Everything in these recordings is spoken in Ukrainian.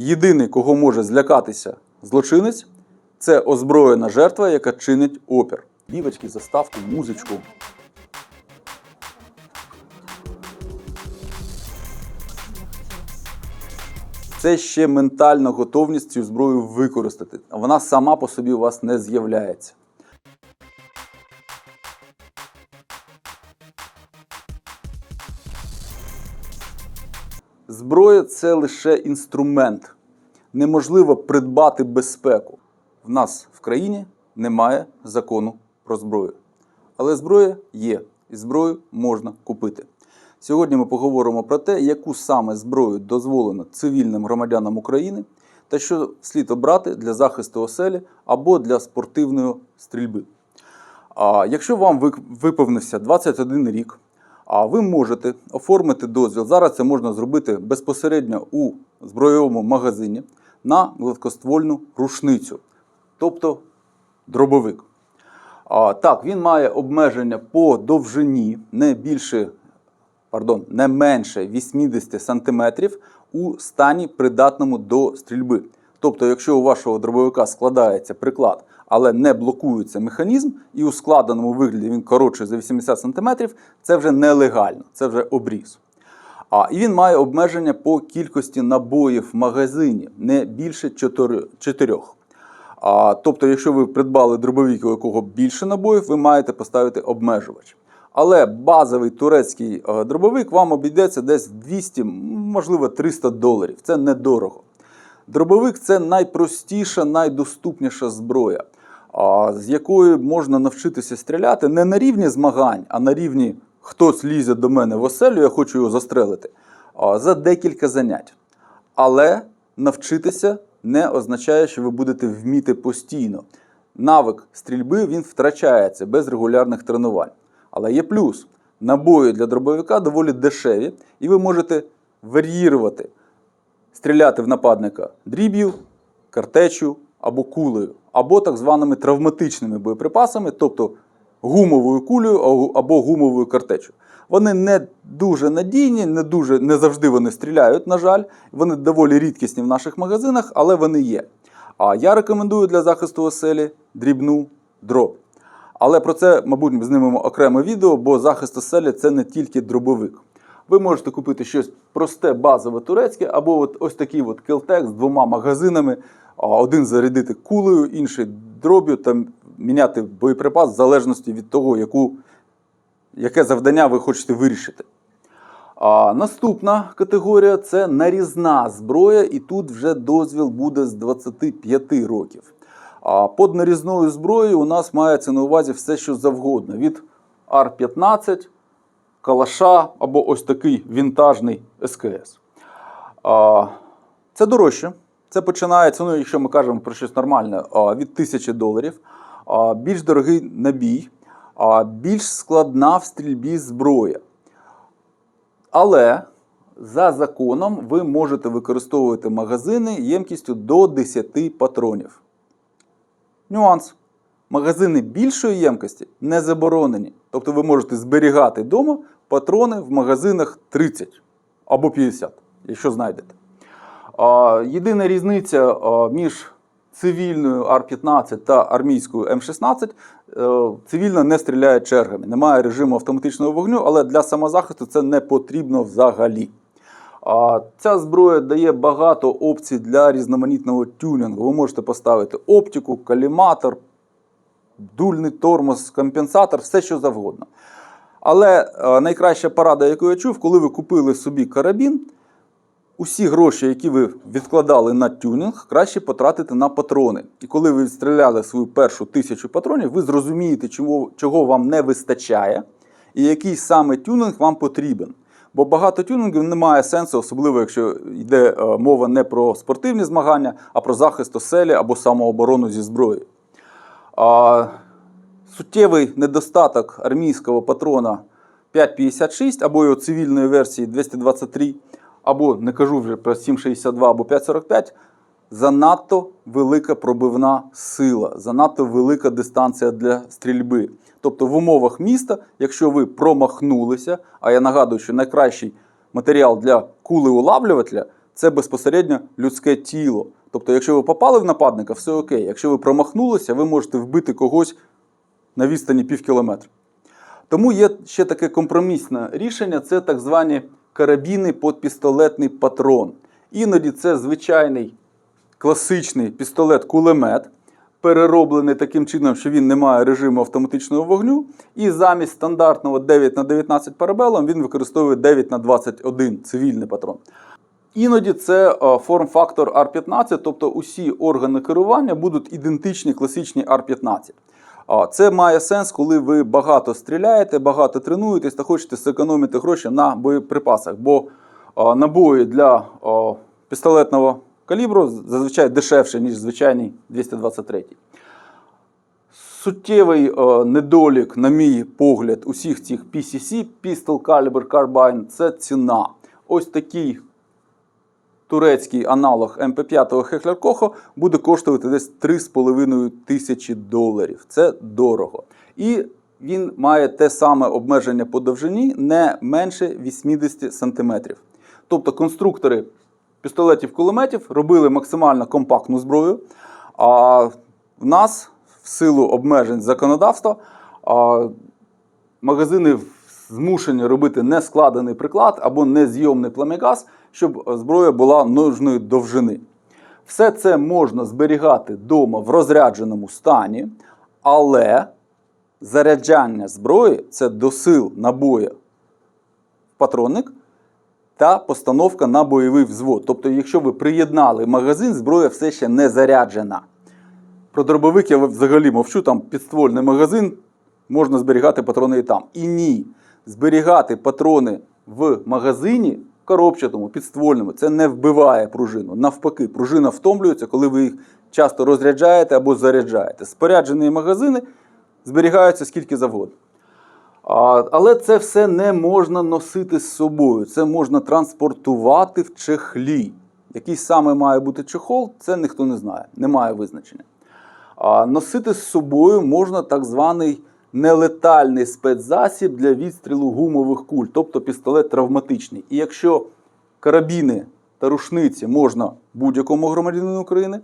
Єдиний, кого може злякатися злочинець, це озброєна жертва, яка чинить опір. Лівочки, заставку, музичку. Це ще ментальна готовність цю зброю використати. Вона сама по собі у вас не з'являється. Зброя це лише інструмент. Неможливо придбати безпеку. В нас в країні немає закону про зброю. Але зброя є, і зброю можна купити. Сьогодні ми поговоримо про те, яку саме зброю дозволено цивільним громадянам України та що слід обрати для захисту оселі або для спортивної стрільби. А якщо вам виповнився 21 рік, а ви можете оформити дозвіл. Зараз це можна зробити безпосередньо у збройовому магазині на гладкоствольну рушницю, тобто дробовик. А, так, він має обмеження по довжині не більше, пардон, не менше 80 см у стані придатному до стрільби. Тобто, якщо у вашого дробовика складається приклад, але не блокується механізм, і у складеному вигляді він коротший за 80 см, це вже нелегально, це вже обріз. А, і він має обмеження по кількості набоїв в магазині не більше 4. А, тобто, якщо ви придбали дробовик, у якого більше набоїв, ви маєте поставити обмежувач. Але базовий турецький е, дробовик вам обійдеться десь 200, можливо, 300 доларів. Це недорого. Дробовик це найпростіша, найдоступніша зброя, з якою можна навчитися стріляти не на рівні змагань, а на рівні хтось лізе до мене в оселю, я хочу його застрелити, за декілька занять. Але навчитися не означає, що ви будете вміти постійно. Навик стрільби він втрачається без регулярних тренувань. Але є плюс. Набої для дробовика доволі дешеві, і ви можете варіювати стріляти в нападника дріб'ю, картечю або кулею, або так званими травматичними боєприпасами, тобто гумовою кулею або- гумовою картечю. Вони не дуже надійні, не дуже не завжди вони стріляють, на жаль. Вони доволі рідкісні в наших магазинах, але вони є. А я рекомендую для захисту оселі дрібну дроб. Але про це, мабуть, ми знімемо окреме відео, бо захист оселі це не тільки дробовик. Ви можете купити щось просте, базове турецьке, або от ось такий от кілтек з двома магазинами. Один зарядити кулею, інший дроб'ю та міняти боєприпас в залежності від того, яку, яке завдання ви хочете вирішити. А наступна категорія це нарізна зброя, і тут вже дозвіл буде з 25 років. А під нарізною зброєю у нас мається на увазі все, що завгодно: від Ар-15, калаша або ось такий вінтажний СКС. А, Це дорожче. Це починається, ну, якщо ми кажемо про щось нормальне, від 1000 доларів. Більш дорогий набій, більш складна в стрільбі зброя. Але за законом ви можете використовувати магазини ємкістю до 10 патронів. Нюанс. Магазини більшої ємкості не заборонені. Тобто ви можете зберігати вдома патрони в магазинах 30 або 50, якщо знайдете. Єдина різниця між цивільною Ар-15 та армійською М16 е, цивільна не стріляє чергами. Немає режиму автоматичного вогню, але для самозахисту це не потрібно взагалі. Ця зброя дає багато опцій для різноманітного тюнінгу. Ви можете поставити оптику, каліматор, дульний тормоз, компенсатор, все що завгодно. Але е, найкраща порада, яку я чув, коли ви купили собі карабін, усі гроші, які ви відкладали на тюнінг, краще потратити на патрони. І коли ви відстріляли свою першу тисячу патронів, ви зрозумієте, чого, чого вам не вистачає, і який саме тюнінг вам потрібен. Бо багато тюнінгів немає сенсу, особливо якщо йде е, мова не про спортивні змагання, а про захист оселі або самооборону зі зброєю. Суттєвий недостаток армійського патрона 5,56 або його цивільної версії 223, або не кажу вже про 7,62 або 5,45, занадто велика пробивна сила, занадто велика дистанція для стрільби. Тобто в умовах міста, якщо ви промахнулися, а я нагадую, що найкращий матеріал для кулеулавлювателя це безпосередньо людське тіло. Тобто, якщо ви попали в нападника, все окей. Якщо ви промахнулися, ви можете вбити когось на відстані пів кілометра. Тому є ще таке компромісне рішення: це так звані карабіни під пістолетний патрон. Іноді це звичайний класичний пістолет-кулемет, перероблений таким чином, що він не має режиму автоматичного вогню. І замість стандартного 9 на 19 парабелом він використовує 9 на 21 цивільний патрон. Іноді це е, форм-фактор R15, тобто усі органи керування будуть ідентичні класичній R15. А, Це має сенс, коли ви багато стріляєте, багато тренуєтесь та хочете зекономити гроші на боєприпасах. Бо набої для пістолетного калібру зазвичай дешевше, ніж звичайний 223. Суттєвий недолік, на мій погляд, усіх цих PCC, Pistol Caliber Carbine, це ціна. Ось такий турецький аналог МП5 Хехлер Кохо буде коштувати десь 3,5 тисячі доларів. Це дорого. І він має те саме обмеження по довжині не менше 80 см. Тобто конструктори пістолетів-кулеметів робили максимально компактну зброю. А в нас, в силу обмежень законодавства, а, магазини змушені робити нескладений приклад або незйомний пламігаз, щоб зброя була нужної довжини. Все це можна зберігати вдома в розрядженому стані, але заряджання зброї це досил набою в патронник та постановка на бойовий взвод. Тобто, якщо ви приєднали магазин, зброя все ще не заряджена. Про дробовик я взагалі мовчу, там підствольний магазин, можна зберігати патрони і там. І ні. Зберігати патрони в магазині коробчатому, підствольному, це не вбиває пружину. Навпаки, пружина втомлюється, коли ви їх часто розряджаєте або заряджаєте. Споряджені магазини зберігаються скільки завгодно. А, Але це все не можна носити з собою. Це можна транспортувати в чехлі. Який саме має бути чехол, це ніхто не знає, немає визначення. А носити з собою можна так званий нелетальний спецзасіб для відстрілу гумових куль, тобто пістолет травматичний. І якщо карабіни та рушниці можна будь-якому громадянину України,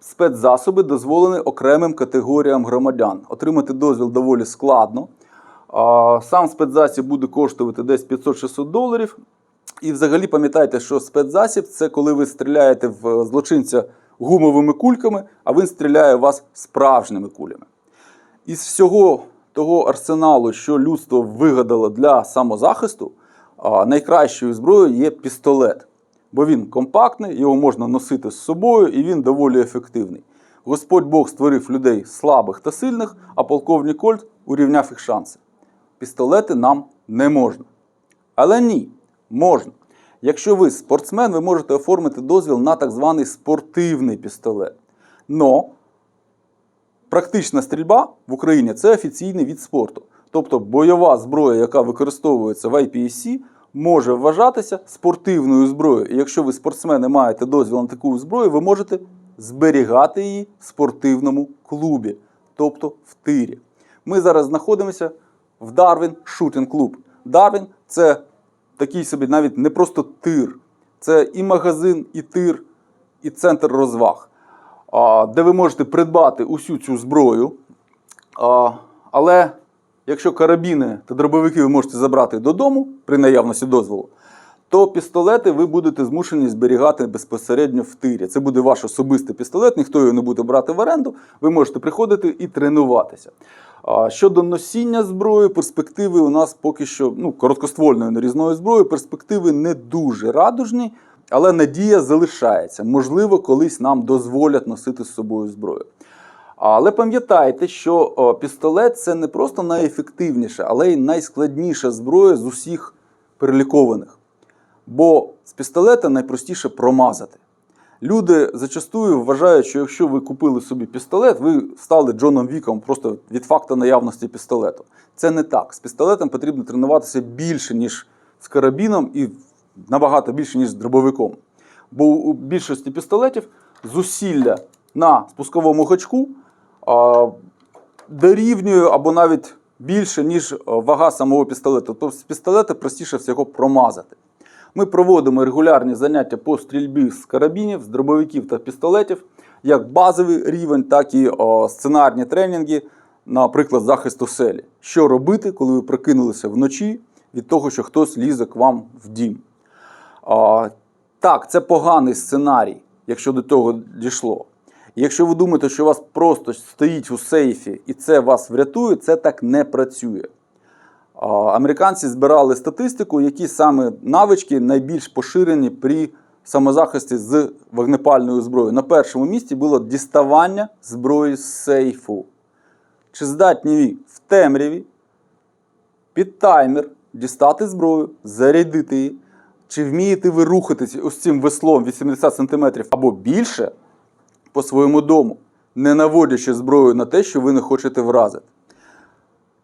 спецзасоби дозволені окремим категоріям громадян. Отримати дозвіл доволі складно. Сам спецзасіб буде коштувати десь 500-600 доларів. І взагалі пам'ятайте, що спецзасіб це коли ви стріляєте в злочинця гумовими кульками, а він стріляє в вас справжніми кулями. Із всього того арсеналу, що людство вигадало для самозахисту, найкращою зброєю є пістолет. Бо він компактний, його можна носити з собою і він доволі ефективний. Господь Бог створив людей слабих та сильних, а полковник Кольт урівняв їх шанси. Пістолети нам не можна. Але ні, можна. Якщо ви спортсмен, ви можете оформити дозвіл на так званий спортивний пістолет. Но практична стрільба в Україні це офіційний від спорту. Тобто бойова зброя, яка використовується в IPSC, може вважатися спортивною зброєю. І якщо ви спортсмени маєте дозвіл на таку зброю, ви можете зберігати її в спортивному клубі, тобто в тирі. Ми зараз знаходимося в Дарвін Шутінг Клуб. Дарвін це такий собі навіть не просто тир, це і магазин, і тир, і центр розваг, де ви можете придбати усю цю зброю. Але якщо карабіни та дробовики ви можете забрати додому при наявності дозволу, то пістолети ви будете змушені зберігати безпосередньо в тирі. Це буде ваш особистий пістолет, ніхто його не буде брати в оренду. Ви можете приходити і тренуватися. Щодо носіння зброї, перспективи у нас поки що ну, короткоствольної нарізної зброї, перспективи не дуже радужні, але надія залишається. Можливо, колись нам дозволять носити з собою зброю. Але пам'ятайте, що пістолет це не просто найефективніша, але й найскладніша зброя з усіх перелікованих. Бо з пістолета найпростіше промазати. Люди зачастую вважають, що якщо ви купили собі пістолет, ви стали Джоном Віком просто від факту наявності пістолету. Це не так. З пістолетом потрібно тренуватися більше, ніж з карабіном, і набагато більше, ніж з дробовиком. Бо у більшості пістолетів зусилля на спусковому гачку а, дорівнює або навіть більше, ніж вага самого пістолету. Тобто з пістолета простіше всього промазати. Ми проводимо регулярні заняття по стрільбі з карабінів, з дробовиків та пістолетів, як базовий рівень, так і о, сценарні тренінги, наприклад, захисту селі. Що робити, коли ви прокинулися вночі від того, що хтось лізе к вам в дім. А, так, це поганий сценарій, якщо до того дійшло. Якщо ви думаєте, що у вас просто стоїть у сейфі і це вас врятує, це так не працює. А, Американці збирали статистику, які саме навички найбільш поширені при самозахисті з вогнепальною зброєю. На першому місці було діставання зброї з сейфу. Чи здатні ви в темряві під таймер дістати зброю, зарядити її? Чи вмієте ви рухатися ось цим веслом 80 см або більше по своєму дому, не наводячи зброю на те, що ви не хочете вразити?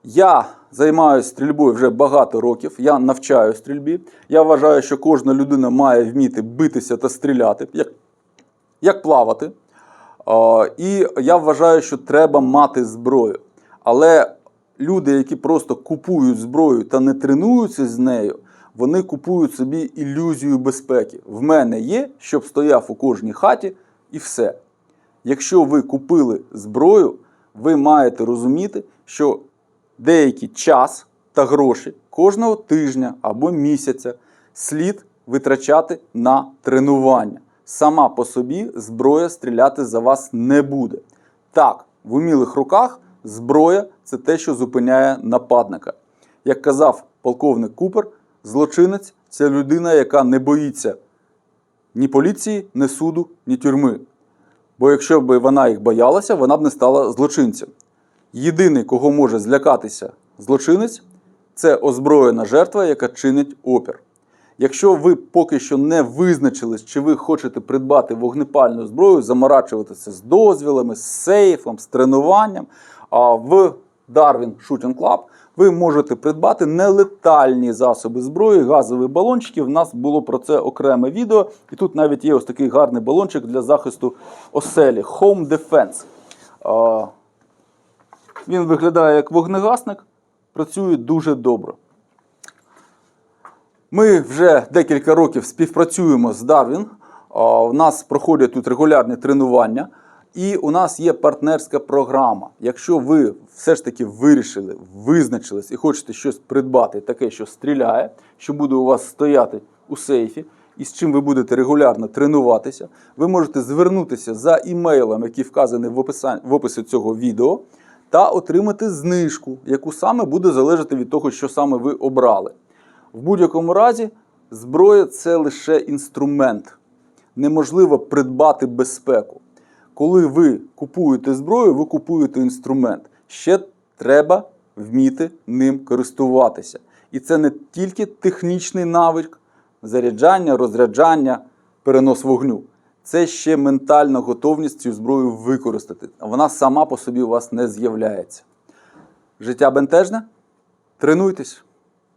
Я займаюся стрільбою вже багато років, я навчаю стрільбі. Я вважаю, що кожна людина має вміти битися та стріляти, як, як плавати. А, І я вважаю, що треба мати зброю. Але люди, які просто купують зброю та не тренуються з нею, вони купують собі ілюзію безпеки. В мене є, щоб стояв у кожній хаті, і все. Якщо ви купили зброю, ви маєте розуміти, що деякий час та гроші кожного тижня або місяця слід витрачати на тренування. Сама по собі зброя стріляти за вас не буде. Так, в умілих руках зброя це те, що зупиняє нападника. Як казав полковник Купер, злочинець це людина, яка не боїться ні поліції, ні суду, ні тюрми. Бо якщо б вона їх боялася, вона б не стала злочинцем. Єдиний, кого може злякатися злочинець, це озброєна жертва, яка чинить опір. Якщо ви поки що не визначились, чи ви хочете придбати вогнепальну зброю, заморачуватися з дозвілами, з сейфом, з тренуванням, а в Darwin Shooting Club ви можете придбати нелетальні засоби зброї, газові балончики. В нас було про це окреме відео. І тут навіть є ось такий гарний балончик для захисту оселі Home Defense. А, Він виглядає як вогнегасник, працює дуже добре. Ми вже декілька років співпрацюємо з. А, У нас проходять тут регулярні тренування, і у нас є партнерська програма. Якщо ви все ж таки вирішили, визначились і хочете щось придбати, таке, що стріляє, що буде у вас стояти у сейфі, і з чим ви будете регулярно тренуватися, ви можете звернутися за імейлом, який вказаний в описі, в описі цього відео, та отримати знижку, яку саме буде залежати від того, що саме ви обрали. В будь-якому разі, зброя це лише інструмент. Неможливо придбати безпеку. Коли ви купуєте зброю, ви купуєте інструмент. Ще треба вміти ним користуватися. І це не тільки технічний навик, заряджання, розряджання, перенос вогню. Це ще ментальна готовність цю зброю використати. Вона сама по собі у вас не з'являється. Життя бентежне? Тренуйтесь!